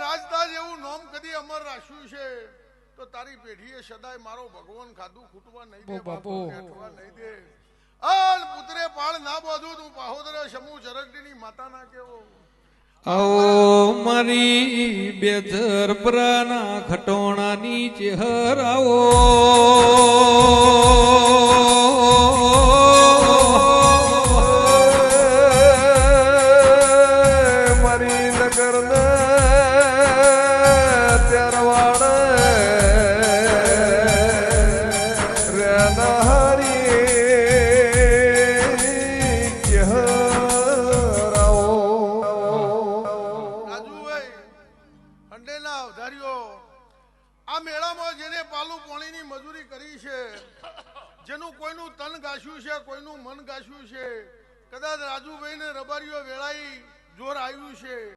રાજદા જેવું નોમ કદી અમર રાખ્યું છે? તો તારી પેઢીએ સદાય મારો ભગવાન ખાધું ખૂટવા નહીં દે બાપુ. નહીં દે. અલ પુત્રે પાળ ના બાંધું તું પાહોદર સમૂહ ચરકડીની માતા ના કેવો? આવો મારી બેધર પ્રાના ખટોણાની ચહેરાઓ મારી નગર ને ત્યારવાડ રેનહારી રાજુભાઈ અંડેના અવધારીઓ, આ મેળામાં જેને પાલુ પોણીની મજૂરી કરી છે, જેનું કોઈનું તન ગાસ્યું છે, કોઈનું મન ગાશ્યું છે, કદાચ રાજુભાઈ ને રબારીઓ વેળાઈ જોર આવ્યું છે.